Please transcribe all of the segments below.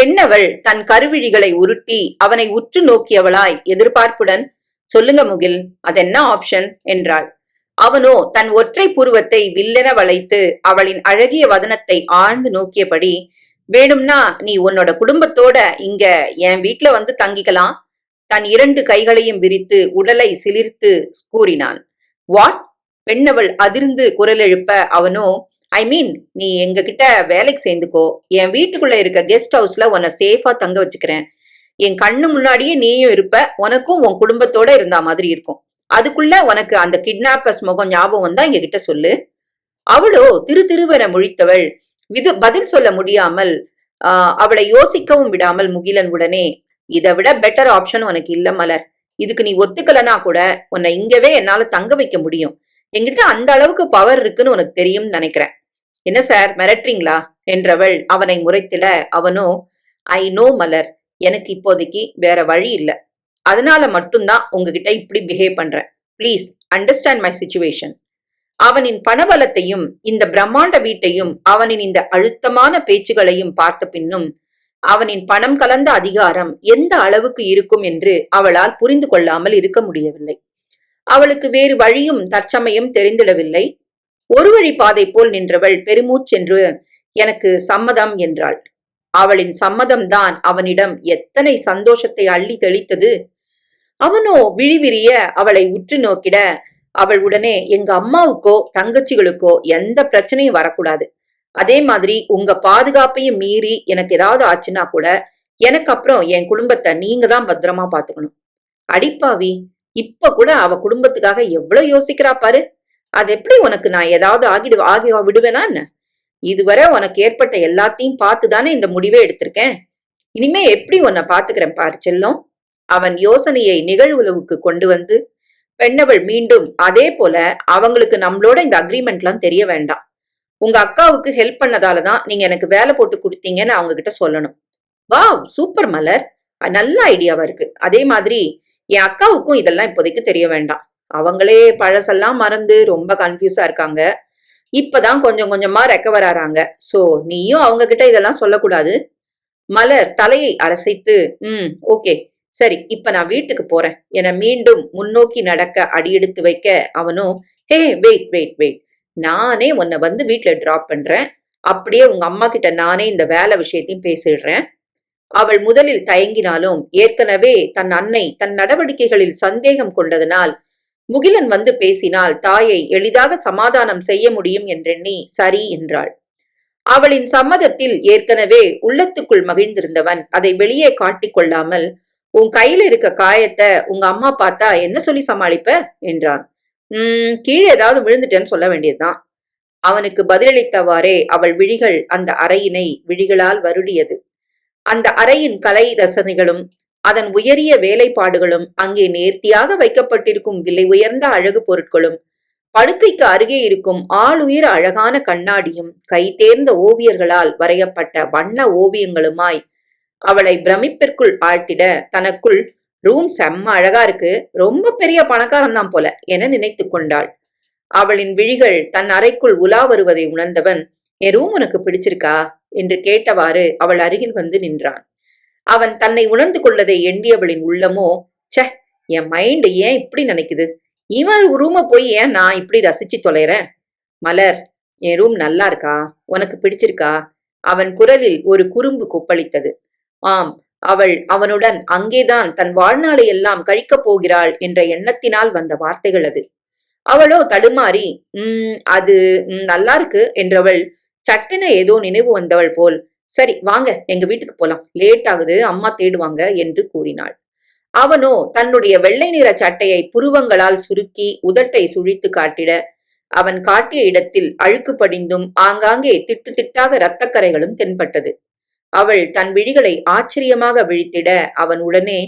பெண்ணவள் தன் கருவிழிகளை உருட்டி அவனை உற்று நோக்கியவளாய் எதிர்பார்ப்புடன் சொல்லுங்க முகில் அதென்ன ஆப்ஷன் என்றாள். அவனோ தன் ஒற்றை புருவத்தை வில்லென வளைத்து அவளின் அழகிய வதனத்தை ஆழ்ந்து நோக்கியபடி வேணும்னா நீ உன்னோட குடும்பத்தோட இங்க என் வீட்ல வந்து தங்கிக்கலாம். தன் இரண்டு கைகளையும் விரித்து உடலை சிலிர்த்து கூறினான். வாட்? பெண்ணவள் அதிர்ந்து குரல் எழுப்ப அவனோ ஐ மீன் நீ எங்ககிட்ட வேலைக்கு சேர்ந்துக்கோ. என் வீட்டுக்குள்ள இருக்க கெஸ்ட் ஹவுஸ்ல உன்னை சேஃபா தங்க வச்சுக்கிறேன். என் கண்ணு முன்னாடியே நீயும் இருப்ப உனக்கும் உன் குடும்பத்தோட இருந்தா மாதிரி இருக்கும். அதுக்குள்ள உனக்கு அந்த கிட்னாப்பர்ஸ் முகம் ஞாபகம் வந்தா எங்க கிட்ட சொல்லு. அவளோ திரு திருவென முழித்தவள். விது பதில் சொல்ல முடியாமல் அவளை யோசிக்கவும் விடாமல் முகிலன் உடனே இதை விட பெட்டர் ஆப்ஷன் உனக்கு இல்ல மலர். இதுக்கு நீ ஒத்துக்கலனா கூட உன்னை இங்கவே என்னால தங்க வைக்க முடியும். எங்கிட்ட அந்த அளவுக்கு பவர் இருக்குன்னு உனக்கு தெரியும்னு நினைக்கிறேன். என்ன சார் மிரட்டுறீங்களா? என்றவள் அவனை முறைத்திட அவனோ ஐ நோ மலர் எனக்கு இப்போதைக்கு வேற வழி இல்ல. அதனால மட்டும்தான் உங்ககிட்ட இப்படி பிஹேவ் பண்றேன். Please understand my situation. அவனின் பணபலத்தையும் இந்த பிரம்மாண்ட வீட்டையும் அவனின் இந்த அழுத்தமான பேச்சுகளையும் பார்த்த பின்னும் அவனின் பணம் கலந்த அதிகாரம் எந்த அளவுக்கு இருக்கும் என்று அவளால் புரிந்து கொள்ளாமல் இருக்க முடியவில்லை. அவளுக்கு வேறு வழியும் தற்சமயம் தெரிந்திடவில்லை. ஒரு வழி பாதை போல் நின்றவள் பெருமூச்சென்று எனக்கு சம்மதம் என்றாள். அவளின் சம்மதம்தான் அவனிடம் எத்தனை சந்தோஷத்தை அள்ளி தெளித்தது. அவனோ விழிவிரிய அவளை உற்று நோக்கிட அவள் உடனே எங்க அம்மாவுக்கோ தங்கச்சிகளுக்கோ எந்த பிரச்சனையும் வரக்கூடாது. அதே மாதிரி உங்க பாதுகாப்பையும் மீறி எனக்கு ஏதாவது ஆச்சுன்னா கூட எனக்கு அப்புறம் என் குடும்பத்தை நீங்க தான் பத்திரமா பாத்துக்கணும். அடிப்பாவி இப்ப கூட அவ குடும்பத்துக்காக எவ்வளவு யோசிக்கிறா பாரு. அது எப்படி உனக்கு நான் ஏதாவது ஆகிடு ஆகி விடுவேனா என்ன? இதுவரை உனக்கு ஏற்பட்ட எல்லாத்தையும் பார்த்து தானே இந்த முடிவே எடுத்திருக்கேன். இனிமே எப்படி உன்னை பாத்துக்கிறேன் பாரு செல்லம்? அவன் யோசனையை நிகழ்வுளவுக்கு கொண்டு வந்து பெண்ணவள் மீண்டும் அதே போல அவங்களுக்கு நம்மளோட இந்த அக்ரிமெண்ட்லாம் தெரிய வேண்டாம். உங்க அக்காவுக்கு ஹெல்ப் பண்ணதால தான் நீங்க எனக்கு வேலை போட்டு கொடுத்தீங்கன்னு அவங்க கிட்ட சொல்லணும். வாவ்! சூப்பர் மலர்! நல்ல ஐடியாவா இருக்கு. அதே மாதிரி என் அக்காவுக்கும் இதெல்லாம் இப்போதைக்கு தெரிய வேண்டாம். அவங்களே பழசெல்லாம் மறந்து ரொம்ப கன்ஃபியூஸா இருக்காங்க. இப்பதான் கொஞ்சம் கொஞ்சமா ரெக்கவர் ஆறாங்க சோ நீயும் அவங்க கிட்ட இதெல்லாம் சொல்லக்கூடாது. மலர் தலையை அலசைத்து ம் ஓகே சரி இப்ப நான் வீட்டுக்கு போறேன். என மீண்டும் முன்னோக்கி நடக்க அடியெடுத்து வைக்க. அவனும் ஹே வெயிட் வெயிட் வெயிட் நானே உன்னை வந்து வீட்டுல டிராப் பண்றேன். அப்படியே உங்க அம்மா கிட்ட நானே இந்த வேலை விஷயத்தையும் பேசிடுறேன். அவள் முதலில் தயங்கினாலும் ஏற்கனவே தன் அன்னை தன் நடவடிக்கைகளில் சந்தேகம் கொண்டதனால் முகிலன் வந்து பேசினால் தாயை எளிதாக சமாதானம் செய்ய முடியும் என்றெண்ணி சரி என்றாள். அவளின் சம்மதத்தில் ஏற்கனவே உள்ளத்துக்குள் மகிழ்ந்திருந்தவன் அதை வெளியே காட்டிக்கொள்ளாமல் உன் கையில இருக்க காயத்தை உங்க அம்மா பார்த்தா என்ன சொல்லி சமாளிப்ப? என்றான். உம் கீழே ஏதாவது விழுந்துட்டேன்னு சொல்ல வேண்டியதுதான். அவனுக்கு பதிலளித்தவாறே அவள் விழிகள் அந்த அறையினை விழிகளால் வருடியது. அந்த அறையின் கலை ரசனைகளும் அதன் உயரிய வேலைப்பாடுகளும் அங்கே நேர்த்தியாக வைக்கப்பட்டிருக்கும் விலை உயர்ந்த அழகு பொருட்களும் படுக்கைக்கு அருகே இருக்கும் ஆளுயிர் அழகான கண்ணாடியும் கைதேர்ந்த ஓவியர்களால் வரையப்பட்ட வண்ண ஓவியங்களுமாய் அவளை பிரமிப்பிற்குள் ஆழ்த்திட தனக்குள் ரூம் செம்ம அழகா இருக்கு ரொம்ப பெரிய பணக்காரன் தான் போல என நினைத்து கொண்டாள். அவளின் விழிகள் தன் அறைக்குள் உலா வருவதை உணர்ந்தவன் என் ரூம் உனக்கு பிடிச்சிருக்கா? என்று கேட்டவாறு அவள் அருகில் வந்து நின்றான். அவன் தன்னை உணர்ந்து கொள்ளதை எண்ணியவளின் உள்ளமோ? ச்சே என் மைண்ட் ஏன் இப்படி நினைக்குது? இவன் ரூமை போய் ஏன் நான் இப்படி ரசிச்சு தொலைறேன்? மலர் என் ரூம் நல்லா இருக்கா? உனக்கு பிடிச்சிருக்கா? அவன் குரலில் ஒரு குறும்பு கொப்பளித்தது. ஆம் அவள் அவனுடன் அங்கேதான் தன் வாழ்நாளை எல்லாம் கழிக்கப் போகிறாள் என்ற எண்ணத்தினால் வந்த வார்த்தைகள் அது. அவளோ தடுமாறி உம் அது நல்லா இருக்கு என்றவள் சட்டென ஏதோ நினைவு வந்தவள் போல் சரி வாங்க எங்க வீட்டுக்கு போலாம். லேட் ஆகுது அம்மா தேடுவாங்க என்று கூறினாள். அவனோ தன்னுடைய வெள்ளை நிற சட்டையை புருவங்களால் சுருக்கி உதட்டை சுழித்து காட்டிட அவன் காட்டிய இடத்தில் அழுக்கு படிந்தும் ஆங்காங்கே திட்டு திட்டாக இரத்தக்கரைகளும் தென்பட்டது. அவள் தன் விழிகளை ஆச்சரியமாக விழித்திட அவன் உடனே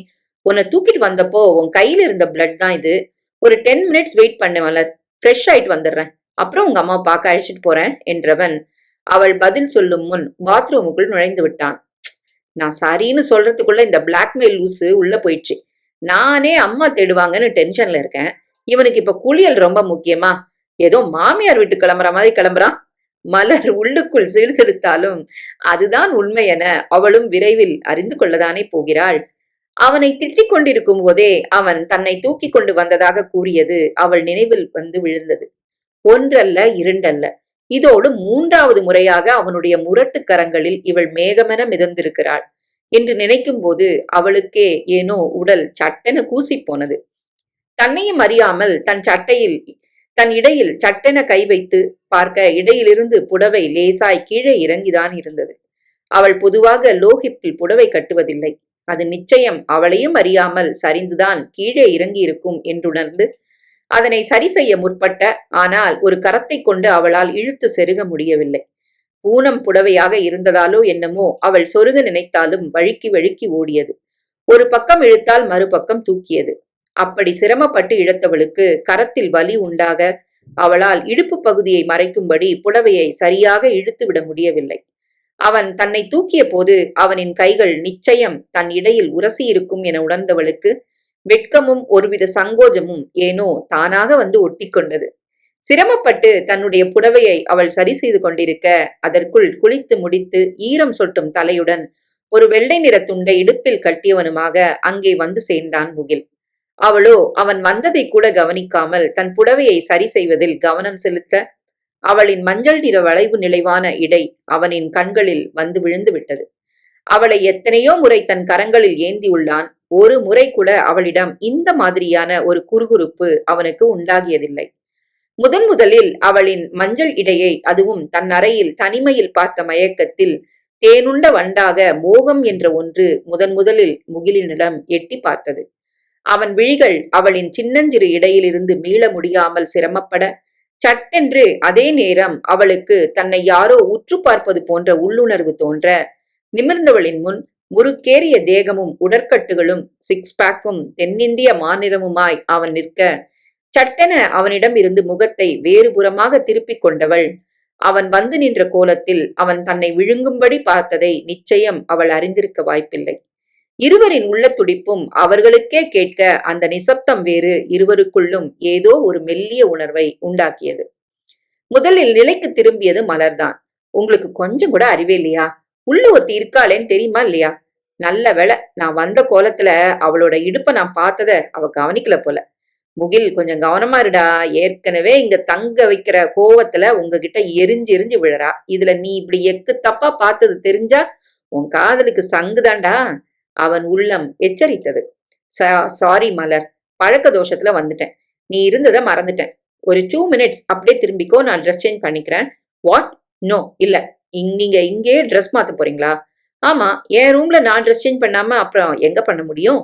உன்னை தூக்கிட்டு வந்தப்போ உன் கையில இருந்த பிளட் தான் இது. ஒரு டென் மினிட்ஸ் வெயிட் பண்ண மலர். ஃப்ரெஷ் ஆயிட்டு வந்துடுறேன். அப்புறம் உங்க அம்மா பார்க்க அழைச்சிட்டு போறேன் என்றவன் அவள் பதில் சொல்லும் முன் பாத்ரூமுக்குள் நுழைந்து விட்டான். நான் சரின்னு சொல்றதுக்குள்ள இந்த பிளாக்மெயில் லூசு உள்ள போயிடுச்சு. நானே அம்மா தேடுவாங்கன்னு டென்ஷன்ல இருக்கேன். இவனுக்கு இப்ப குளியல் ரொம்ப முக்கியமா? ஏதோ மாமியார் வீட்டு கிளம்புற மாதிரி கிளம்புறான். மலர் உள்ளுக்குள் சிடுசிடுத்தாலும் அதுதான் உண்மை என அவளும் விரைவில் அறிந்து கொள்ளதானே போகிறாள். அவனை திட்டிக் கொண்டிருக்கும் போதே அவன் தன்னை தூக்கி கொண்டு வந்ததாக கூறியது அவள் நினைவில் வந்து விழுந்தது. ஒன்றல்ல இரண்டல்ல. இதோடு மூன்றாவது முறையாக அவனுடைய முரட்டு கரங்களில் இவள் மேகமென மிதந்திருக்கிறாள். என்று நினைக்கும் போது அவளுக்கே ஏனோ உடல் சட்டென கூசி போனது தன்னையும் அறியாமல் தன் சட்டையில் தன் இடையில் சட்டென கை வைத்து பார்க்க இடையிலிருந்து புடவை லேசாய் கீழே இறங்கிதான் இருந்தது. அவள் பொதுவாக லோஹிப்பில் புடவை கட்டுவதில்லை. அது நிச்சயம் அவளையும் அறியாமல் சரிந்துதான் கீழே இறங்கியிருக்கும் என்றுணர்ந்து அதனை சரி செய்ய முற்பட்ட ஆனால் ஒரு கரத்தை கொண்டு அவளால் இழுத்து செருக முடியவில்லை. ஊனம் புடவையாக இருந்ததாலோ என்னமோ அவள் சொருக நினைத்தாலும் வழுக்கி வழுக்கி ஓடியது. ஒரு பக்கம் இழுத்தால் மறுபக்கம் தூக்கியது. அப்படி சிரமப்பட்டு இழுத்தவளுக்கு கரத்தில் வலி உண்டாக அவளால் இடுப்பு பகுதியை மறைக்கும்படி புடவையை சரியாக இழுத்து விட முடியவில்லை. அவன் தன்னை தூக்கிய போது அவனின் கைகள் நிச்சயம் தன் இடையில் உரசியிருக்கும் என உணர்ந்தவளுக்கு வெட்கமும் ஒருவித சங்கோஜமும் ஏனோ தானாக வந்து ஒட்டிக்கொண்டது. சிரமப்பட்டு தன்னுடைய புடவையை அவள் சரி செய்து கொண்டிருக்க அதற்குள் குளித்து முடித்து ஈரம் சொட்டும் தலையுடன் ஒரு வெள்ளை நிற துண்டை இடுப்பில் கட்டியவனுமாக அங்கே வந்து சேர்ந்தான் முகில். அவளோ அவன் வந்ததை கூட கவனிக்காமல் தன் புடவையை சரி செய்வதில் கவனம் செலுத்த அவளின் மஞ்சள் நிற வளைவு நிலைவான இடை அவனின் கண்களில் வந்து விழுந்து விட்டது. அவளை எத்தனையோ முறை தன் கரங்களில் ஏந்தியுள்ளான் ஒரு முறை கூட அவளிடம் இந்த மாதிரியான ஒரு குறுகுறுப்பு அவனுக்கு உண்டாகியதில்லை. முதன் முதலில் அவளின் மஞ்சள் இடையை அதுவும் தன் அறையில் தனிமையில் பார்த்த மயக்கத்தில் தேனுண்ட வண்டாக மோகம் என்ற ஒன்று முதன் முதலில் முகிலினிடம் எட்டி பார்த்தது. அவன் விழிகள் அவளின் சின்னஞ்சிறு இடையிலிருந்து மீள முடியாமல் சிரமப்பட சட்டென்று அதே நேரம் அவளுக்கு தன்னை யாரோ உற்று பார்ப்பது போன்ற உள்ளுணர்வு தோன்ற நிமிர்ந்தவளின் முன் முறுக்கேறிய தேகமும் உடற்கட்டுகளும் சிக்ஸ் பேக்கும் தென்னிந்திய மாநிலமுமாய் அவன் நிற்க சட்டென அவனிடம் இருந்து முகத்தை வேறுபுறமாக திருப்பிக் கொண்டவள். அவன் வந்து நின்ற கோலத்தில் அவன் தன்னை விழுங்கும்படி பார்த்ததை நிச்சயம் அவள் அறிந்திருக்க வாய்ப்பில்லை. இருவரின் உள்ள துடிப்பும் அவர்களுக்கே கேட்க அந்த நிசப்தம் வேறு இருவருக்குள்ளும் ஏதோ ஒரு மெல்லிய உணர்வை உண்டாக்கியது. முதலில் நிலைக்கு திரும்பியது மலர்தான். உங்களுக்கு கொஞ்சம் கூட அறிவே இல்லையா? உள்ள ஒருத்தி இருக்காளேன்னு தெரியுமா இல்லையா? நல்ல வேலை நான் வந்த கோலத்துல அவளோட இடுப்ப நான் பார்த்தத அவ கவனிக்கல போல. முகில் கொஞ்சம் கவனமா இருடா. ஏற்கனவே இங்க தங்க வைக்கிற கோவத்துல உங்ககிட்ட எரிஞ்சு எரிஞ்சு விழறா. இதுல நீ இப்படி எக்கு தப்பா பார்த்தது தெரிஞ்சா உன் காதலுக்கு சங்குதாண்டா? அவன் உள்ளம் எச்சரித்தது. சாரி மலர். பழக்க தோஷத்துல வந்துட்டேன். நீ இருந்ததை மறந்துட்டேன். ஒரு டூ மினிட்ஸ் அப்படியே திரும்பிக்கோ. நான் ட்ரெஸ் சேஞ்ச் பண்ணிக்கிறேன். வாட் நோ இல்ல. நீங்க இங்கேயே ட்ரெஸ் மாத்த போறீங்களா? ஆமா என் ரூம்ல நான் ட்ரெஸ் சேஞ்ச் பண்ணாம அப்புறம் எங்க பண்ண முடியும்?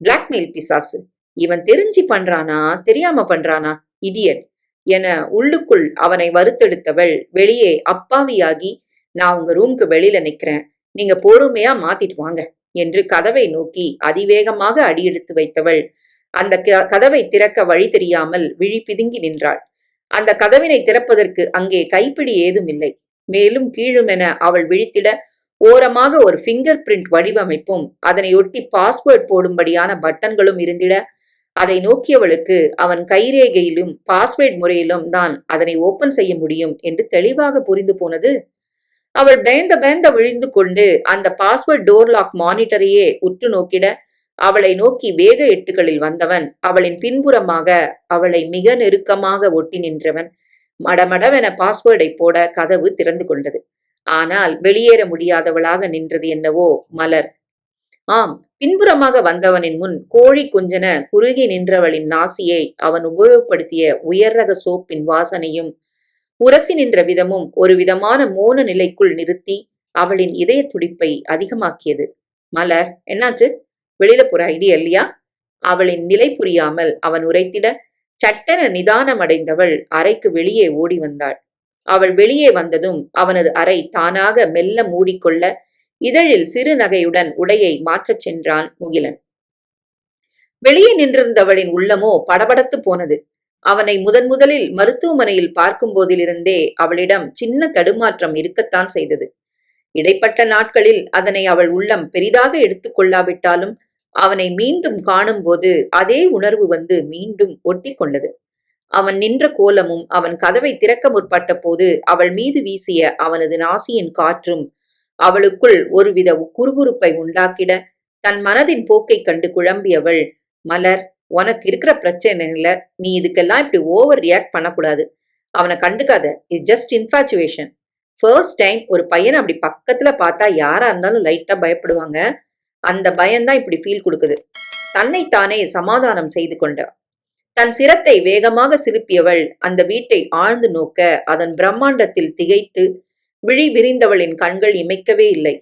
பிளாக்மெயில் பிசாசு. இவன் தெரிஞ்சு பண்றானா? தெரியாம பண்றானா? இடியட் என உள்ளுக்குள் அவனை வருத்தெடுத்தவள் வெளியே அப்பாவியாகி நான் உங்க ரூம்க்கு வெளியில நிக்கிறேன். நீங்க பொறுமையா மாத்திட்டு வாங்க என்று கதவை நோக்கி அதிவேகமாக அடியெடுத்து வைத்தவள். அந்த கதவை திறக்க வழி தெரியாமல் விழி பிதுங்கி நின்றாள். அந்த கதவினை திறப்பதற்கு அங்கே கைப்பிடி ஏதும் இல்லை. மேலும் கீழுமென அவள் விழித்திட ஓரமாக ஒரு ஃபிங்கர் பிரிண்ட் வடிவமைப்பும் அதனையொட்டி பாஸ்வேர்ட் போடும்படியான பட்டன்களும் இருந்திட அதை நோக்கியவளுக்கு அவன் கைரேகையிலும் பாஸ்வேர்ட் முறையிலும் தான் அதனை ஓபன் செய்ய முடியும் என்று தெளிவாக புரிந்து போனது. அவள் பயந்த பயந்த விழிந்து கொண்டு அந்த பாஸ்வேர்ட் டோர் லாக் மானிட்டரையே உற்று நோக்கிட அவளை நோக்கி வேக எட்டுகளில் வந்தவன் அவளின் பின்புறமாக அவளை மிக நெருக்கமாக ஒட்டி நின்றவன். மடமடவென பாஸ்வேர்டை போட கதவு திறந்து கொண்டது. ஆனால் வெளியேற முடியாதவளாக நின்றது என்னவோ மலர். ஆம் பின்புறமாக வந்தவனின் முன் கோழி குஞ்சன குறுகி நின்றவளின் நாசியை அவன் உபயோகப்படுத்திய உயர் ரக சோப்பின் வாசனையும் உரசி நின்ற விதமும் ஒரு விதமான மோன நிலைக்குள் நிறுத்தி அவளின் இதய துடிப்பை அதிகமாக்கியது. மலர் என்னாச்சு? வெளியில போற ஐடியா இல்லையா? அவளின் நிலை புரியாமல் அவன் உரைத்திட சட்டென நிதானமடைந்தவள் அறைக்கு வெளியே ஓடி வந்தாள். அவள் வெளியே வந்ததும் அவனது அறை தானாக மெல்ல மூடிக்கொள்ள இதழில் சிறு நகையுடன் உடையை மாற்றச் சென்றான் முகிலன். வெளியே நின்றிருந்தவளின் உள்ளமோ படபடத்து போனது. அவனை முதன் முதலில் மருத்துவமனையில் பார்க்கும் போதிலிருந்தே அவளிடம் சின்ன தடுமாற்றம் இருக்கத்தான் செய்தது. இடைப்பட்ட நாட்களில் அதனை அவள் உள்ளம் பெரிதாக எடுத்துக்கொள்ளாவிட்டாலும் அவனை மீண்டும் காணும்போது அதே உணர்வு வந்து மீண்டும் ஒட்டி கொண்டது அவன் நின்ற கோலமும் அவன் கதவை திறக்க முற்பட்ட போது அவள் மீது வீசிய அவனது நாசியின் காற்றும் அவளுக்குள் ஒருவித குறுகுறுப்பை உண்டாக்கிட தன் மனதின் போக்கை கண்டு குழம்பியவள் மலர் உனக்கு இருக்கிற பிரச்சனைல நீ இதுக்கெல்லாம் இப்படி ஓவர் ரியாக்ட் பண்ணக்கூடாது. அவனை கண்டுக்காத. It's just infatuation first time ஒரு பையனை அப்படி பக்கத்துல பார்த்தா யாரா இருந்தாலும் லைட்டா பயப்படுவாங்க. அந்த பயம்தான் இப்படி ஃபீல் கொடுக்குது. தன்னைத்தானே சமாதானம் செய்து கொண்டாள் தன் சிரத்தை வேகமாக சிலுப்பியவள் அந்த வீட்டை ஆழ்ந்து நோக்க அதன் பிரம்மாண்டத்தில் திகைத்து விழி விரிந்தவளின் கண்கள் இமைக்கவே இல்லை.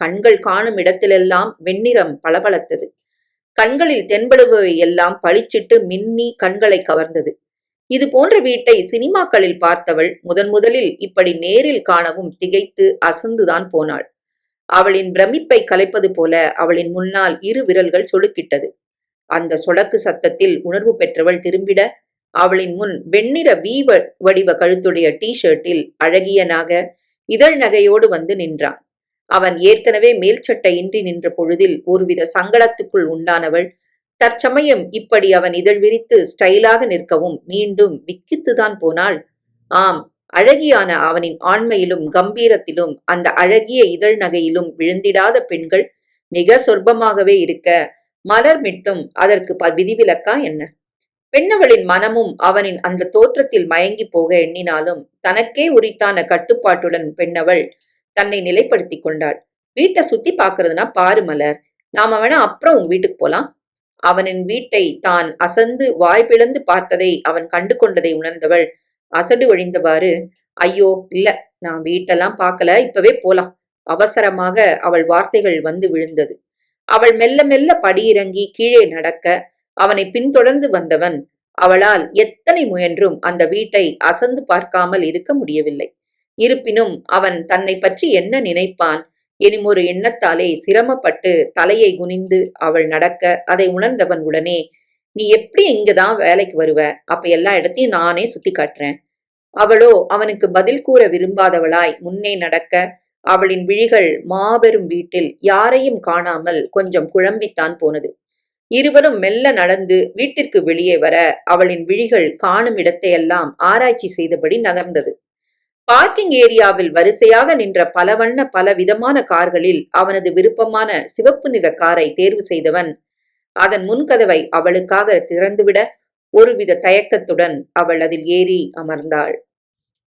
கண்கள் காணும் இடத்திலெல்லாம் வெண்ணிறம் பளபளத்தது. கண்களில் தென்படுபவை எல்லாம் பளிச்சிட்டு மின்னி கண்களை கவர்ந்தது. இது போன்ற வீட்டை சினிமாக்களில் பார்த்தவள் முதன் முதலில் இப்படி நேரில் காணவும் திகைத்து அசந்துதான் போனாள். அவளின் பிரமிப்பை கலைப்பது போல அவளின் முன்னால் இரு விரல்கள் சொடுக்கிட்டது. அந்த சொடக்கு சத்தத்தில் உணர்வு பெற்றவள் திரும்பிட அவளின் முன் வெண்ணிற வீ வடிவ கழுத்துடைய டி ஷர்ட்டில் அழகியனாக இதழ் நகையோடு வந்து நின்றான். அவன் ஏற்கனவே மேல்சட்டையின்றி நின்ற பொழுதில் ஒருவித சங்கடத்துக்குள் உண்டானவள் தற்சமயம் இப்படி அவன் இதழ் விரித்து ஸ்டைலாக நிற்கவும் மீண்டும் விக்கித்துதான் போனாள். ஆம் அழகியான அவனின் ஆண்மையிலும் கம்பீரத்திலும் அந்த அழகிய இதழ் நகையிலும் விழுந்திடாத பெண்கள் மிக சொற்பமாகவே இருக்க மலர் மிட்டும் அதற்கு ப- விதிவிலக்கா என்ன? பெண்ணவளின் மனமும் அவனின் அந்த தோற்றத்தில் மயங்கி போக எண்ணினாலும் தனக்கே உரித்தான கட்டுப்பாட்டுடன் பெண்ணவள் தன்னை நிலைப்படுத்தி கொண்டாள். வீட்டை சுத்தி பாக்குறதுனா பாரு மலர் நாம வேணா அப்புறம் உங்க வீட்டுக்கு போலாம். அவனின் வீட்டை தான் அசந்து வாய் பார்த்ததை அவன் கண்டு கொண்டதை உணர்ந்தவள் அசடு ஒழிந்தவாறு ஐயோ இல்ல நான் வீட்டெல்லாம் பார்க்கல இப்பவே போலாம். அவசரமாக அவள் வார்த்தைகள் வந்து விழுந்தது. அவள் மெல்ல மெல்ல படியிறங்கி கீழே நடக்க அவனை பின்தொடர்ந்து வந்தவன் அவளால் எத்தனை முயன்றும் அந்த வீட்டை அசந்து பார்க்காமல் இருக்க முடியவில்லை. இருப்பினும் அவன் தன்னை பற்றி என்ன நினைப்பான்? எனும் ஒரு எண்ணத்தாலே சிரமப்பட்டு தலையை குனிந்து அவள் நடக்க அதை உணர்ந்தவன் உடனே நீ எப்படி இங்கதான் வேலைக்கு வருவ? அப்ப எல்லா இடத்தையும் நானே சுத்தி காட்டுறேன். அவளோ அவனுக்கு பதில் கூற விரும்பாதவளாய் முன்னே நடக்க அவளின் விழிகள் மாபெரும் வீட்டில் யாரையும் காணாமல் கொஞ்சம் குழம்பித்தான் போனது. இருவரும் மெல்ல நடந்து வீட்டிற்கு வெளியே வர அவளின் விழிகள் காணும் இடத்தையெல்லாம் ஆராய்ச்சி செய்தபடி நகர்ந்தது. பார்க்கிங் ஏரியாவில் வரிசையாக நின்ற பல வண்ண பல விதமான கார்களில் அவனது விருப்பமான சிவப்பு நிற காரை தேர்வு செய்தவன் அதன் முன்கதவை அவளுக்காக திறந்துவிட ஒருவித தயக்கத்துடன் அவள் அதில் ஏறி அமர்ந்தாள்.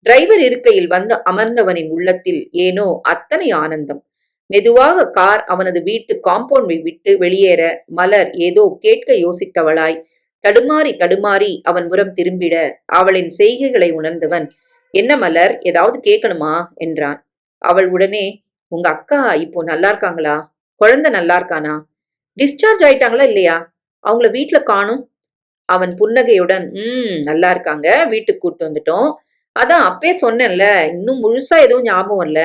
டிரைவர் இருக்கையில் வந்து அமர்ந்தவனின் உள்ளத்தில் ஏனோ அத்தனை ஆனந்தம். மெதுவாக கார் அவனது வீட்டு காம்பவுண்டை விட்டு வெளியேற மலர் ஏதோ கேட்க யோசித்தவளாய் தடுமாறி தடுமாறி அவன் புறம் திரும்பிட அவளின் செய்கைகளை உணர்ந்தவன் என்ன மலர் ஏதாவது கேட்கணுமா? என்றான். அவள் உடனே உங்க அக்கா இப்போ நல்லா இருக்காங்களா? குழந்தை நல்லா இருக்கானா? டிஸ்சார்ஜ் ஆயிட்டாங்களா இல்லையா? அவங்கள வீட்டில் காணும். அவன் புன்னகையுடன் ம் நல்லா இருக்காங்க. வீட்டுக்கு கூட்டு வந்துட்டோம். அதான் அப்பே சொன்னேன்ல இன்னும் முழுசா எதுவும் ஞாபகம் இல்ல.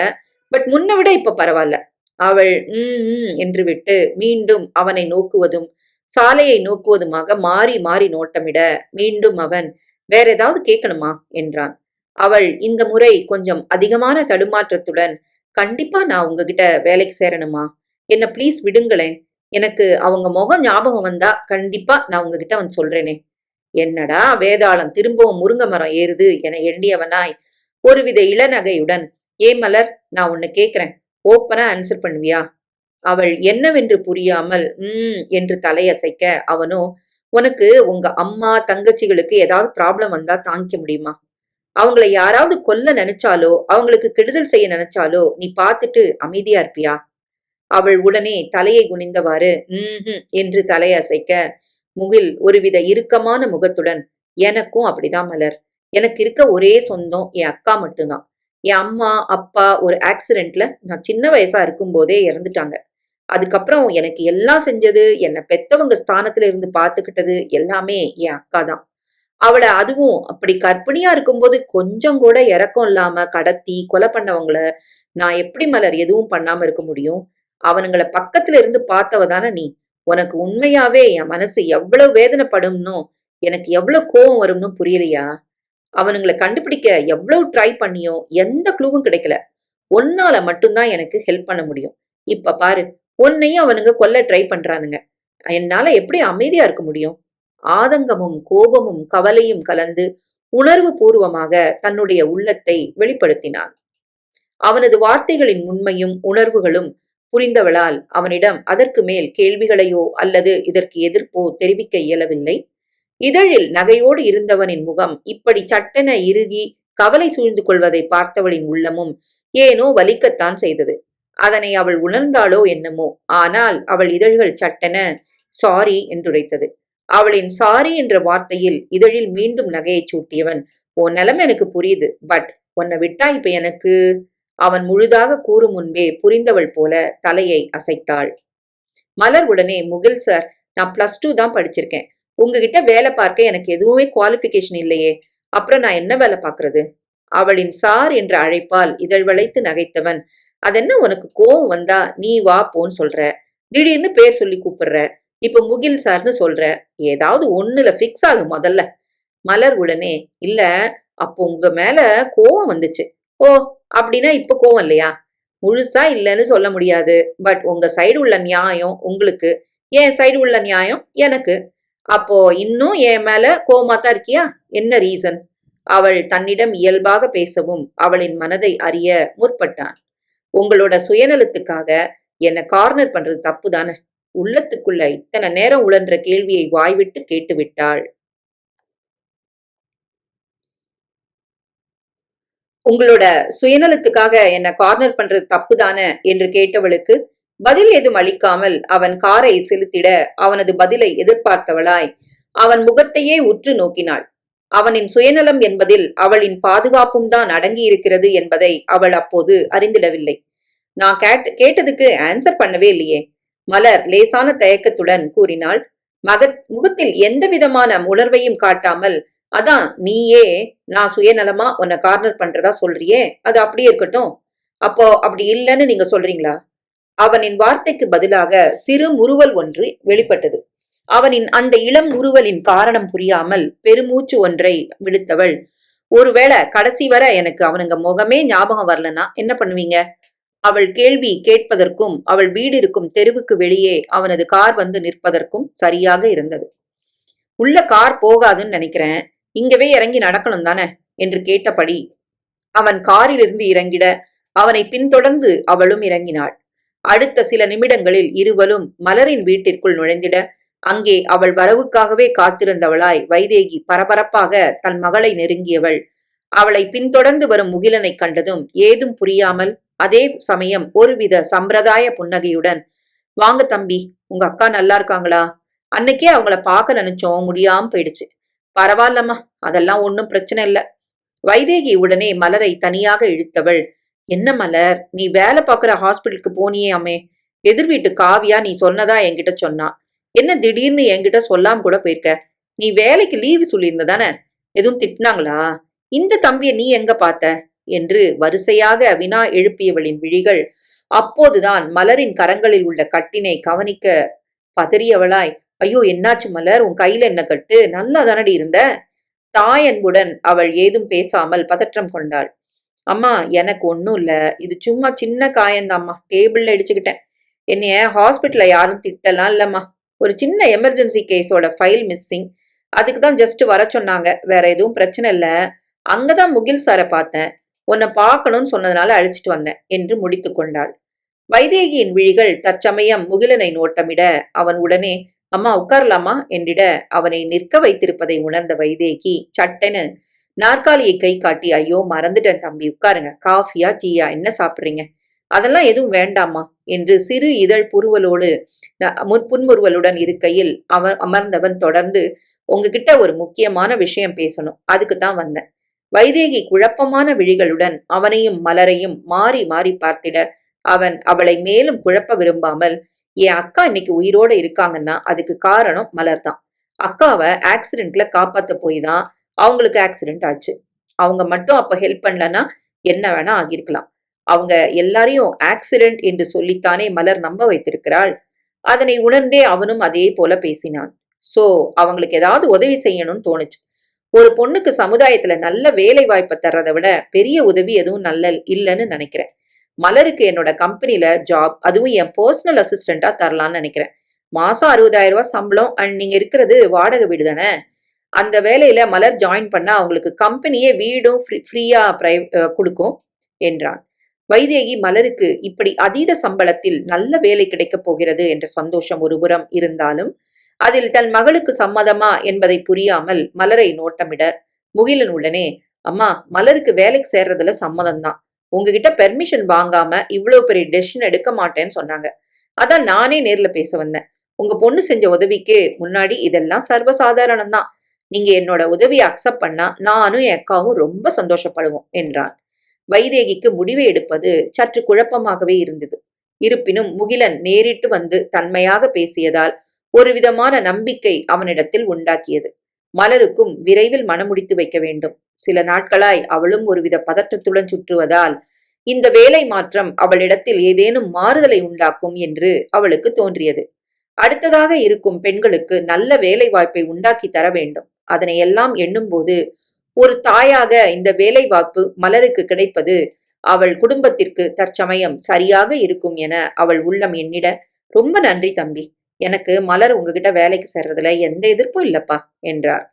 பட் முன்ன விட இப்ப பரவாயில்ல. அவள் ம் ம் என்று விட்டு மீண்டும் அவனை நோக்குவதும் சாலையை நோக்குவதுமாக மாறி மாறி நோட்டமிட மீண்டும் அவன் வேற ஏதாவது கேட்கணுமா? என்றான். அவள் இந்த முறை கொஞ்சம் அதிகமான தடுமாற்றத்துடன் கண்டிப்பா நான் உங்ககிட்ட வேலைக்கு சேரணுமா? என்ன ப்ளீஸ் விடுங்களேன். எனக்கு அவங்க முகம் ஞாபகம் வந்தா கண்டிப்பா நான் உங்ககிட்ட வந்து சொல்றேனே. என்னடா வேதாளம் திரும்பவும் முருங்க மரம் ஏறுது என எண்ணியவனாய் ஒருவித இளநகையுடன் ஏ மலர் நான் உன்னை கேக்குறேன். ஓப்பனா ஆன்சர் பண்ணுவியா? அவள் என்னவென்று புரியாமல் ம் என்று தலையசைக்க அவனோ உனக்கு உங்க அம்மா தங்கச்சிகளுக்கு ஏதாவது ப்ராப்ளம் வந்தா தாங்கிக்க முடியுமா? அவங்கள யாராவது கொல்ல நினைச்சாலோ அவங்களுக்கு கெடுதல் செய்ய நினைச்சாலோ நீ பார்த்துட்டு அமைதியா இருப்பியா? அவள் உடனே தலையை குனிந்தவாறு ம்ஹும் என்று தலையசைக்க முகில் ஒருவித இறுக்கமான முகத்துடன் எனக்கும் அப்படிதான் மலர். எனக்கு இருக்க ஒரே சொந்தம் என் அக்கா மட்டும்தான். என் அம்மா அப்பா ஒரு ஆக்சிடென்ட்ல நான் சின்ன வயசா இருக்கும்போதே இறந்துட்டாங்க. அதுக்கப்புறம் எனக்கு எல்லாம் செஞ்சது என்னை பெத்தவங்க ஸ்தானத்துல இருந்து பார்த்துக்கிட்டது எல்லாமே என் அக்கா தான். அவளை அதுவும் அப்படி கர்ப்பிணியா இருக்கும்போது கொஞ்சம் கூட இறக்கம் இல்லாம கடத்தி கொலை பண்ணவங்கள நான் எப்படி மலர் எதுவும் பண்ணாம இருக்க முடியும்? அவனுங்கள பக்கத்துல இருந்து பார்த்தவ தானே நீ? உனக்கு உண்மையாவே என் மனசு எவ்வளவு வேதனைப்படும்னோ எனக்கு எவ்வளவு கோபம் வரும்னு புரியலையா? அவனுங்களை கண்டுபிடிக்க எவ்வளவு ட்ரை பண்ணியோ எந்த க்ளூவும் கிடைக்கல. ஒன்னால மட்டும்தான் எனக்கு ஹெல்ப் பண்ண முடியும். இப்ப பாரு உன்னையும் அவனுங்க கொல்ல ட்ரை பண்றானுங்க. என்னால எப்படி அமைதியா இருக்க முடியும்? ஆதங்கமும் கோபமும் கவலையும் கலந்து உணர்வு பூர்வமாக தன்னுடைய உள்ளத்தை வெளிப்படுத்தினான். அவனது வார்த்தைகளின் உண்மையும் உணர்வுகளும் புரிந்தவளால் அவனிடம் அதற்கு மேல் கேள்விகளையோ அல்லது இதற்கு எதிர்ப்போ தெரிவிக்க இயலவில்லை. இதழில் நகையோடு இருந்தவனின் முகம் இப்படி சட்டென இறுகி கவலை சூழ்ந்து கொள்வதை பார்த்தவளின் உள்ளமும் ஏனோ வலிக்கத்தான் செய்தது. அதனை அவள் உணர்ந்தாளோ என்னமோ ஆனால் அவள் இதழ்கள் சட்டென சாரி என்றுரைத்தது. அவளின் சாரி என்ற வார்த்தையில் இதழில் மீண்டும் நகையைச் சூட்டியவன் உன் நிலைமை எனக்கு புரியுது பட் உன்னை விட்டா இப்ப எனக்கு அவன் முழுதாக கூறும் முன்பே புரிந்தவள் போல தலையை அசைத்தாள். மலர் உடனே முகில் சார் நான் பிளஸ் டூ தான் படிச்சிருக்கேன். உங்ககிட்ட வேலை பார்க்க எனக்கு எதுவுமே குவாலிஃபிகேஷன் இல்லையே. அப்புறம் நான் என்ன வேலை பார்க்கறது? அவளின் சார் என்ற அழைப்பால் இதழ் வளைத்து நகைத்தவன். அதென்ன உனக்கு கோவம் வந்தா நீ வா போன்னு சொல்ற. திடீர்னு பேர் சொல்லி கூப்பிடுற. இப்ப முகில் சார்னு சொல்ற. ஏதாவது ஒண்ணுல ஃபிக்ஸ் ஆகும் முதல்ல. மலர் உடனே இல்ல அப்போ உங்க மேல கோவம் வந்துச்சு. ஓ அப்படின்னா இப்ப கோவம் இல்லையா? முழுசா இல்லைன்னு சொல்ல முடியாது. பட் உங்க சைடு உள்ள நியாயம் உங்களுக்கு. என் சைடு உள்ள நியாயம் எனக்கு. அப்போ இன்னும் என் மேல கோமா தான் இருக்கியா? என்ன ரீசன் அவள் தன்னிடம் இயல்பாக பேசவும் அவளின் மனதை அறிய முற்பட்டான் உங்களோட சுயநலத்துக்காக என்ன கார்னர் பண்றது தப்பு தானே உள்ளத்துக்குள்ள இத்தனை நேரம் உழன்ற கேள்வியை வாய்விட்டு கேட்டு உங்களோட சுயநலத்துக்காக என்ன கார்னர் பண்றது தப்பு தானே என்று கேட்டவளுக்கு பதில் ஏதும் அளிக்காமல் அவன் காரை செலுத்திட அவனது பதிலை எதிர்பார்த்தவளாய் அவன் முகத்தையே உற்று நோக்கினாள். அவனின் சுயநலம் என்பதில் அவளின் பாதுகாப்பும் தான் அடங்கி இருக்கிறது என்பதை அவள் அப்போது அறிந்திடவில்லை. நான் கேட் கேட்டதுக்கு ஆன்சர் பண்ணவே இல்லையே மலர் லேசான தயக்கத்துடன் கூறினாள். மக முகத்தில் எந்த விதமான உணர்வையும் காட்டாமல் அதான் நீயே நான் சுயநலமா உன்னை கார்னர் பண்றதா சொல்றியே? அது அப்படியே இருக்கட்டும். அப்போ அப்படி இல்லைன்னு நீங்க சொல்றீங்களா? அவனின் வார்த்தைக்கு பதிலாக சிறு முறுவல் ஒன்று வெளிப்பட்டது. அவனின் அந்த இளம் முறுவலின் காரணம் புரியாமல் பெருமூச்சு ஒன்றை விடுத்தவள் ஒருவேளை கடைசி வரை எனக்கு அவனுங்க முகமே ஞாபகம் வரலனா என்ன பண்ணுவீங்க? அவள் கேள்வி கேட்பதற்கும் அவள் வீடு இருக்கும் தெருவுக்கு வெளியே அவனது கார் வந்து நிற்பதற்கும் சரியாக இருந்தது. உள்ள கார் போகாதுன்னு நினைக்கிறேன். இங்கவே இறங்கி நடக்கணும் தானே? என்று கேட்டபடி அவன் காரிலிருந்து இறங்கிட அவனை பின்தொடர்ந்து அவளும் இறங்கினாள். அடுத்த சில நிமிடங்களில் இருவரும் மலரின் வீட்டிற்குள் நுழைந்திட அங்கே அவள் வரவுக்காகவே காத்திருந்தவளாய் வைதேகி பரபரப்பாக தன் மகளை நெருங்கியவள். அவளை பின்தொடர்ந்து வரும் முகிலனை கண்டதும் ஏதும் புரியாமல் அதே சமயம் ஒருவித சம்பிரதாய புன்னகையுடன் வாங்க தம்பி உங்க அக்கா நல்லா இருக்காங்களா? அன்னைக்கே அவங்கள பார்க்க நினைச்சோம் முடியாம போயிடுச்சு. பரவாயில்லம்மா அதெல்லாம் ஒன்றும் பிரச்சனை இல்ல. வைதேகி உடனே மலரை தனியாக இழுத்தவள் என்ன மலர் நீ வேலை பார்க்குற ஹாஸ்பிட்டலுக்கு போனியே அம்மே. எதிர் வீட்டு காவியா நீ சொன்னதா என்கிட்ட சொன்னா. என்ன திடீர்னு என்கிட்ட சொல்லாம கூட போயிருக்க? நீ வேலைக்கு லீவு சொல்லியிருந்த தானே? எதுவும் திட்டினாங்களா? இந்த தம்பியை நீ எங்க பார்த்த? என்று வரிசையாக வினா எழுப்பியவளின் விழிகள் அப்போதுதான் மலரின் கரங்களில் உள்ள கட்டினை கவனிக்க பதறியவளாய் ஐயோ என்னாச்சு மலர்? உன் கையில என்ன கட்டு? நல்லா தானடி இருந்த? தாயன்புடன் அவள் ஏதும் பேசாமல் பதற்றம் கொண்டாள். அம்மா எனக்கு ஒன்றும் இல்லை. இது சும்மா சின்ன காயந்தாம்மா. டேபிள்ல இடிச்சுக்கிட்டேன். என்னைய ஹாஸ்பிட்டலில் யாரும் திட்டலாம் இல்லம்மா. ஒரு சின்ன எமர்ஜென்சி கேஸோட ஃபைல் மிஸ்ஸிங். அதுக்கு தான் ஜஸ்ட் வர சொன்னாங்க. வேற எதுவும் பிரச்சனை இல்லை. அங்கதான் முகில் சாரை பார்த்தேன். உன்னை பார்க்கணும்னு சொன்னதுனால அழைச்சிட்டு வந்தேன் என்று முடித்து கொண்டாள். வைதேகியின் விழிகள் தற்சமயம் முகிலனை நோட்டமிட அவன் உடனே அம்மா உட்காரலாமா? என்றிட அவனை நிற்க வைத்திருப்பதை உணர்ந்த வைதேகி சட்டென நாற்காலியை கை காட்டி ஐயோ மறந்துட்டேன் தம்பி உட்காருங்க. காஃபியா டீயா? என்ன சாப்பிட்றீங்க? அதெல்லாம் எதுவும் வேண்டாமா என்று சிறு இதழ் புருவலோடு புன்முறுவலுடன் இருக்கையில் அவன் அமர்ந்தவன் தொடர்ந்து உங்ககிட்ட ஒரு முக்கியமான விஷயம் பேசணும். அதுக்கு தான் வந்தேன். வைதேகி குழப்பமான விழிகளுடன் அவனையும் மலரையும் மாறி மாறி பார்த்திட அவன் அவளை மேலும் குழப்ப விரும்பாமல் என் அக்கா இன்னைக்கு உயிரோட இருக்காங்கன்னா அதுக்கு காரணம் மலர் தான். அக்காவை ஆக்சிடென்ட்ல காப்பாத்த போய் தான் அவங்களுக்கு ஆக்சிடென்ட் ஆச்சு. அவங்க மட்டும் அப்ப ஹெல்ப் பண்ணலன்னா என்ன வேணா ஆகியிருக்கலாம். அவங்க எல்லாரையும் ஆக்சிடென்ட் என்று சொல்லித்தானே மலர் நம்ப வைத்திருக்கிறாள். அதனை உணர்ந்தே அவனும் அதே போல பேசினான். சோ அவங்களுக்கு ஏதாவது உதவி செய்யணும்னு தோணுச்சு. ஒரு பொண்ணுக்கு சமுதாயத்துல நல்ல வேலை வாய்ப்பை தர்றதை விட பெரிய உதவி எதுவும் நல்ல இல்லைன்னு நினைக்கிறேன். மலருக்கு என்னோட கம்பெனில ஜாப் அதுவும் என் பர்சனல் அசிஸ்டண்டா தரலான்னு நினைக்கிறேன். மாசம் அறுபதாயிரம் ரூபாய் சம்பளம் அண்ட் நீங்க இருக்கிறது வாடகை வீடு தானே? அந்த வேலையில மலர் ஜாயின் பண்ணா அவங்களுக்கு கம்பெனியே வீடும் ஃப்ரீயா கொடுக்கும் என்றான். வைதேகி மலருக்கு இப்படி அதீத சம்பளத்தில் நல்ல வேலை கிடைக்கப் போகிறது என்ற சந்தோஷம் ஒருபுறம் இருந்தாலும் அதில் தன் மகளுக்கு சம்மதமா என்பதை புரியாமல் மலரை நோட்டமிட முகிலன் உடனே அம்மா மலருக்கு வேலைக்கு சேர்றதுல சம்மதம் தான் உங்ககிட்ட பெர்மிஷன் வாங்காம இவ்வளவு பெரிய டெசிஷன் எடுக்க மாட்டேன்னு சொன்னாங்க. அதான் நானே நேர்ல பேச வந்தேன். உங்க பொண்ணு செஞ்ச உதவிக்கு முன்னாடி இதெல்லாம் சர்வசாதாரணம் தான் நீங்க என்னோட உதவியை அக்செப்ட் பண்ணா நானும் என் அக்காவும் ரொம்ப சந்தோஷப்படுவோம் என்றான் வைதேகிக்கு முடிவை எடுப்பது சற்று குழப்பமாகவே இருந்தது. இருப்பினும் முகிலன் நேரிட்டு வந்து தன்மையாக பேசியதால் ஒரு விதமான நம்பிக்கை அவனிடத்தில் உண்டாக்கியது. மலருக்கும் விரைவில் மனமுடித்து வைக்க வேண்டும். சில நாட்களாய் அவளும் ஒருவித பதற்றத்துடன் சுற்றுவதால் இந்த வேலை மாற்றம் அவளிடத்தில் ஏதேனும் மாறுதலை உண்டாக்கும் என்று அவளுக்கு தோன்றியது. அடுத்ததாக இருக்கும் பெண்களுக்கு நல்ல வேலை வாய்ப்பை உண்டாக்கி தர வேண்டும். அதனை எல்லாம் எண்ணும்போது ஒரு தாயாக இந்த வேலை வாய்ப்பு மலருக்கு கிடைப்பது அவள் குடும்பத்திற்கு தற்சமயம் சரியாக இருக்கும் என அவள் உள்ளம் எண்ணிட ரொம்ப நன்றி தம்பி. எனக்கு மலர் உங்ககிட்ட வேலைக்கு சேர்றதுல எந்த எதிர்ப்பும் இல்லப்பா என்றார்.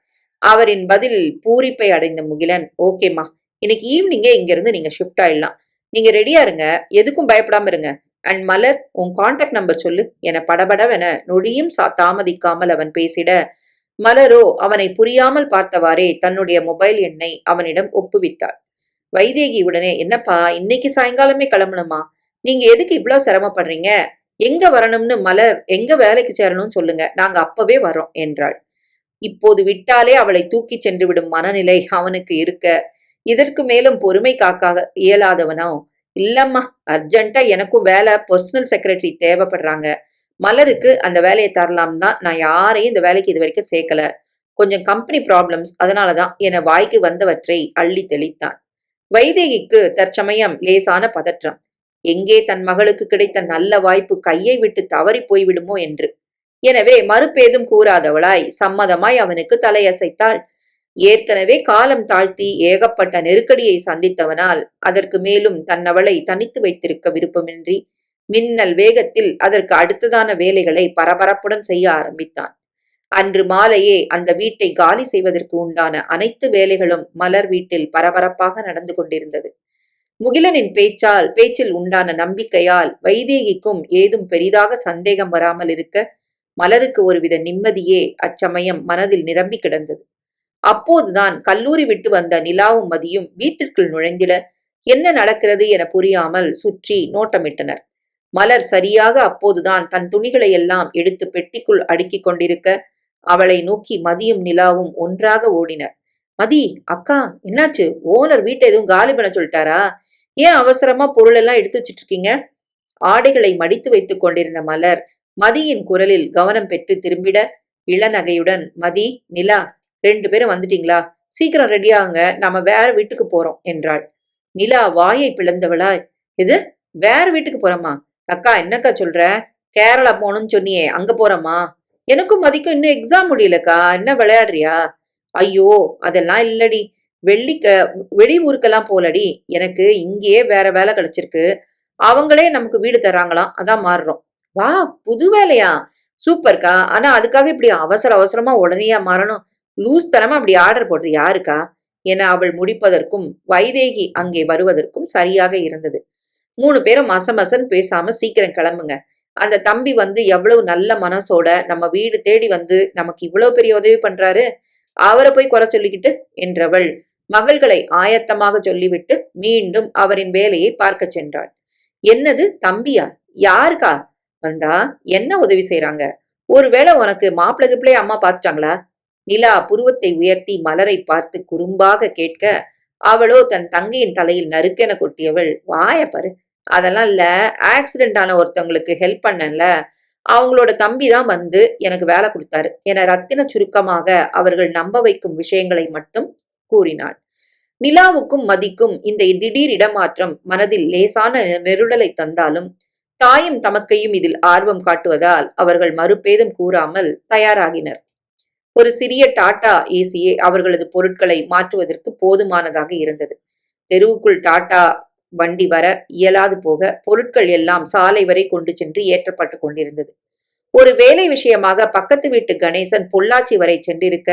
அவரின் பதில் பூரிப்பை அடைந்த முகிலன் ஓகேம்மா இன்னைக்கு ஈவினிங்கே இங்கிருந்து நீங்க ஷிஃப்ட் ஆயிடலாம். நீங்க ரெடியா இருங்க எதுக்கும் பயப்படாம இருங்க. அண்ட் மலர் உன் கான்டாக்ட் நம்பர் சொல்லு என படபடவென நொடியும் சா தாமதிக்காமல் அவன் பேசிட மலரோ அவனை புரியாமல் பார்த்தவாறே தன்னுடைய மொபைல் எண்ணை அவனிடம் ஒப்புவித்தாள். வைதேகி உடனே என்னப்பா இன்னைக்கு சாயங்காலமே கிளம்பணுமா? நீங்க எதுக்கு இவ்வளவு சிரமப்படுறீங்க? எங்க வரணும்னு மலர் எங்க வேலைக்கு சேரணும்னு சொல்லுங்க. நாங்க அப்பவே வரோம் என்றாள். இப்போது விட்டாலே அவளை தூக்கி சென்று விடும் மனநிலை அவனுக்கு இருக்க. இதற்கு மேலும் பொறுமை காக்காக இயலாதவனோ? இல்லம்மா அர்ஜென்ட்டா எனக்கும் வேலை பர்சனல் செக்ரட்டரி தேவைப்படுறாங்க. மலருக்கு அந்த வேலையை தரலாம் தான் நான் யாரையும் இந்த வேலைக்கு இது வரைக்கும் சேர்க்கல. கொஞ்சம் கம்பெனி ப்ராப்ளம்ஸ் அதனாலதான் என வாய்க்கு வந்தவற்றை அள்ளி தெளித்தான் வைதேகிக்கு தற்சமயம் லேசான பதற்றம். எங்கே தன் மகளுக்கு கிடைத்த நல்ல வாய்ப்பு கையை விட்டு தவறி போய்விடுமோ என்று. எனவே மறுப்பேதும் கூறாதவளாய் சம்மதமாய் அவனுக்கு தலையசைத்தாள். ஏற்கனவே காலம் தாழ்த்தி ஏகப்பட்ட நெருக்கடியை சந்தித்தவனால் அதற்கு மேலும் தன்னவளை தனித்து வைத்திருக்க விருப்பமின்றி மின்னல் வேகத்தில் அதற்கு அடுத்ததான வேலைகளை பரபரப்புடன் செய்ய ஆரம்பித்தான். அன்று மாலையே அந்த வீட்டை காலி செய்வதற்கு உண்டான அனைத்து வேலைகளும் மலர் வீட்டில் பரபரப்பாக நடந்து கொண்டிருந்தது. முகிலனின் பேச்சால் பேச்சில் உண்டான நம்பிக்கையால் வைதேகிக்கும் ஏதும் பெரிதாக சந்தேகம் வராமல் இருக்க மலருக்கு ஒருவித நிம்மதியே அச்சமயம் மனதில் நிரம்பி கிடந்தது. அப்போதுதான் கல்லூரி விட்டு வந்த நிலாவும் மதியும் வீட்டிற்குள் நுழைந்திட என்ன நடக்கிறது என புரியாமல் சுற்றி நோட்டமிட்டனர். மலர் சரியாக அப்போதுதான் தன் துணிகளை எல்லாம் எடுத்து பெட்டிக்குள் அடுக்கிக் கொண்டிருக்க அவளை நோக்கி மதியும் நிலாவும் ஒன்றாக ஓடினர். மதி அக்கா என்னாச்சு? ஓனர் வீட்டை எதுவும் காலி பண்ண சொல்லிட்டாரா? ஏன் அவசரமா பொருள் எல்லாம் எடுத்து வச்சிட்டு இருக்கீங்க ஆடைகளை மடித்து வைத்துக் கொண்டிருந்த மலர் மதியின் குரலில் கவனம் பெற்று திரும்பிட இளநகையுடன் மதி நிலா ரெண்டு பேரும் வந்துட்டீங்களா? சீக்கிரம் ரெடியாகுங்க நாம வேற வீட்டுக்கு போறோம் என்றாள். நிலா வாயை பிளந்தவளாய் இது வேற வீட்டுக்கு போறோமா? அக்கா என்னக்கா சொல்ற? கேரளா போகணும்னு சொன்னியே அங்க போறோமா? எனக்கும் மதிக்கும் இன்னும் எக்ஸாம் முடியலக்கா என்ன விளையாடுறியா? ஐயோ அதெல்லாம் இல்லடி. வெள்ளிக்க வெளி ஊருக்கெல்லாம் போலடி எனக்கு இங்கேயே வேற வேலை கிடைச்சிருக்கு. அவங்களே நமக்கு வீடு தராங்களாம் அதான் மாறுறோம். வா புது வேலையா? சூப்பர்க்கா ஆனா அதுக்காக இப்படி அவசர அவசரமா உடனேயா மாறணும். லூஸ் தனமா அப்படி ஆர்டர் போடுறது யாருக்கா? என அவள் முடிப்பதற்கும் வைதேகி அங்கே வருவதற்கும் சரியாக இருந்தது. மூணு பேரும் மசமசன் பேசாம சீக்கிரம் கிளம்புங்க. அந்த தம்பி வந்து எவ்வளவு நல்ல மனசோட நம்ம வீடு தேடி வந்து நமக்கு இவ்வளவு பெரிய உதவி பண்றாரு? அவரை போய் குறை சொல்லிக்கிட்டு என்றவள் மகள்களை ஆயத்தமாக சொல்லிவிட்டு மீண்டும் அவரின் வேலையை பார்க்க சென்றாள். என்னது தம்பியா? யாருக்கா? வந்தா என்ன உதவி செய்யறாங்க ஒருவேளை உனக்கு மாப்பிள்ளை கிப்பிளே அம்மா பார்த்துட்டாங்களா? நிலா புருவத்தை உயர்த்தி மலரை பார்த்து குறும்பாக கேட்க அவளோ தன் தங்கையின் தலையில் நறுக்கென கொட்டியவள். வாயப்பாரு பாரு. அதெல்லாம் இல்ல. ஆக்சிடென்ட் ஆன ஒருத்தவங்களுக்கு ஹெல்ப் பண்ணல அவங்களோட தம்பி தான் வந்து எனக்கு வேலை கொடுத்தாரு. என ரத்தின சுருக்கமாக அவர்கள் நம்ப வைக்கும் விஷயங்களை மட்டும் கூறினாள். நிலாவுக்கும் மதிக்கும் இந்த திடீர் இடமாற்றம் மனதில் லேசான நெருடலை தந்தாலும் தாயும் தமக்கையும் இதில் ஆர்வம் காட்டுவதால் அவர்கள் மறுபேதும் கூறாமல் தயாராகினர். ஒரு சிறிய டாடா ஏசியே அவர்களது பொருட்களை மாற்றுவதற்கு போதுமானதாக இருந்தது. தெருவுக்குள் டாடா வண்டி வர இயலாது போக பொருட்கள் எல்லாம் சாலை வரை கொண்டு சென்று ஏற்றப்பட்டு கொண்டிருந்தது. ஒரு வேலை விஷயமாக பக்கத்து வீட்டு கணேசன் பொள்ளாச்சி வரை சென்றிருக்க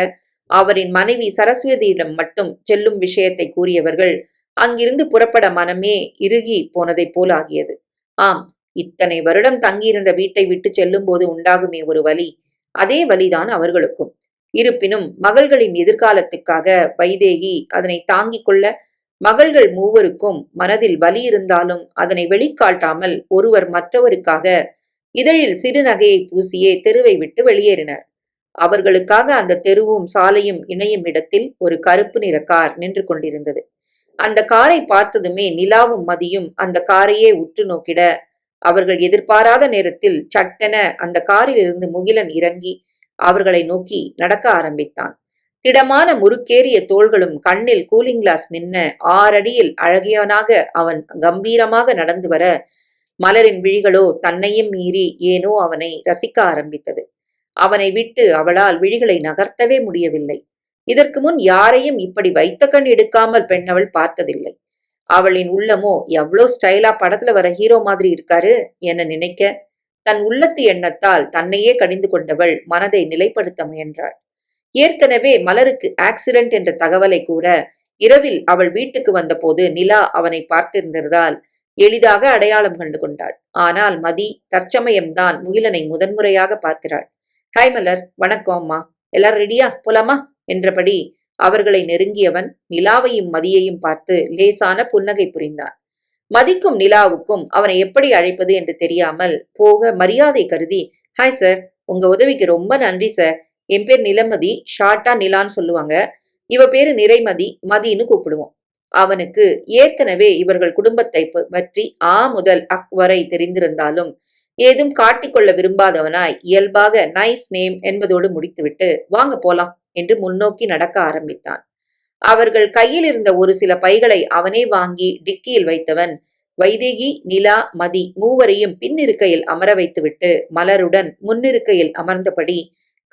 அவரின் மனைவி சரஸ்வதியிடம் மட்டும் செல்லும் விஷயத்தை கூறியவர்கள் அங்கிருந்து புறப்பட மனமே இறுகி போனதைப் போல் ஆகியது ஆம் இத்தனை வருடம் தங்கியிருந்த வீட்டை விட்டு செல்லும்போது உண்டாகுமே ஒரு வலி. அதே வலிதான் அவர்களுக்கும். இருப்பினும் மகள்களின் எதிர்காலத்துக்காக வைதேகி அதனை தாங்கிக் கொள்ள மகள்கள் மூவருக்கும் மனதில் வலி இருந்தாலும் அதனை வெளிக்காட்டாமல் ஒருவர் மற்றவருக்காக இதழில் சிறு நகையை பூசியே தெருவை விட்டு வெளியேறினர். அவர்களுக்காக அந்த தெருவும் சாலையும் இணையும் இடத்தில் ஒரு கருப்பு நிற கார் நின்று கொண்டிருந்தது. அந்த காரை பார்த்ததுமே நிலாவும் மதியும் அந்த காரையே உற்று நோக்கிட அவர்கள் எதிர்பாராத நேரத்தில் சட்டென அந்த காரில் இருந்து முகிலன் இறங்கி அவர்களை நோக்கி நடக்க ஆரம்பித்தான். திடமான முறுக்கேறிய தோள்களும் கண்ணில் கூலிங் கிளாஸ் நின்ன ஆறடியில் அழகியவனாக அவன் கம்பீரமாக நடந்து வர மலரின் விழிகளோ தன்னையும் மீறி ஏனோ அவனை ரசிக்க ஆரம்பித்தது. அவனை விட்டு அவளால் விழிகளை நகர்த்தவே முடியவில்லை. இதற்கு முன் யாரையும் இப்படி வைத்த கண் எடுக்காமல் பெண்ணவள் பார்த்ததில்லை. அவளின் உள்ளமோ எவ்வளோ ஸ்டைலா படத்துல வர ஹீரோ மாதிரி இருக்காரு என நினைக்க? தன் உள்ளத்து எண்ணத்தால் தன்னையே கடிந்து கொண்டவள் மனதை நிலைப்படுத்த முயன்றாள். ஏற்கனவே மலருக்கு ஆக்சிடென்ட் என்ற தகவலை கூற இரவில் அவள் வீட்டுக்கு வந்தபோது நிலா அவனை பார்த்திருந்ததால் எளிதாக அடையாளம் கண்டு கொண்டாள். ஆனால் மதி தற்சமயம்தான் முகிலனை முதன்முறையாக பார்க்கிறாள். ஹாய் மலர். வணக்கம் அம்மா. எல்லாரும் ரெடியா போலாமா? என்றபடி அவர்களை நெருங்கியவன் நிலாவையும் மதியையும் பார்த்து லேசான புன்னகை புரிந்தான் மதிக்கும் நிலாவுக்கும் அவனை எப்படி அழைப்பது என்று தெரியாமல் போக மரியாதை கருதி ஹாய் சார் உங்க உதவிக்கு ரொம்ப நன்றி சார் என் பேர் நிலமதி. ஷார்ட்டா நிலான்னு சொல்லுவாங்க. இவ பேரு நிறைமதி. மதின்னு கூப்பிடுவோம். அவனுக்கு ஏற்கனவே இவர்கள் குடும்பத்தை பற்றி ஆ முதல் அக் வரை தெரிந்திருந்தாலும் ஏதும் காட்டிக்கொள்ள விரும்பாதவனாய் இயல்பாக நைஸ் நேம் என்பதோடு முடித்துவிட்டு வாங்க போலாம் என்று முன்னோக்கி நடக்க ஆரம்பித்தான். அவர்கள் கையில் இருந்த ஒரு சில பைகளை அவனே வாங்கி டிக்கியில் வைத்தவன் வைதேகி நிலா மதி மூவரையும் பின்னிருக்கையில் அமர வைத்துவிட்டு மலருடன் முன்னிருக்கையில் அமர்ந்தபடி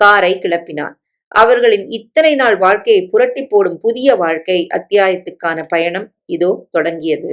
காரை கிளப்பினான். அவர்களின் இத்தனை நாள் வாழ்க்கையை புரட்டி போடும் புதிய வாழ்க்கை அத்தியாயத்துக்கான பயணம் இதோ தொடங்கியது.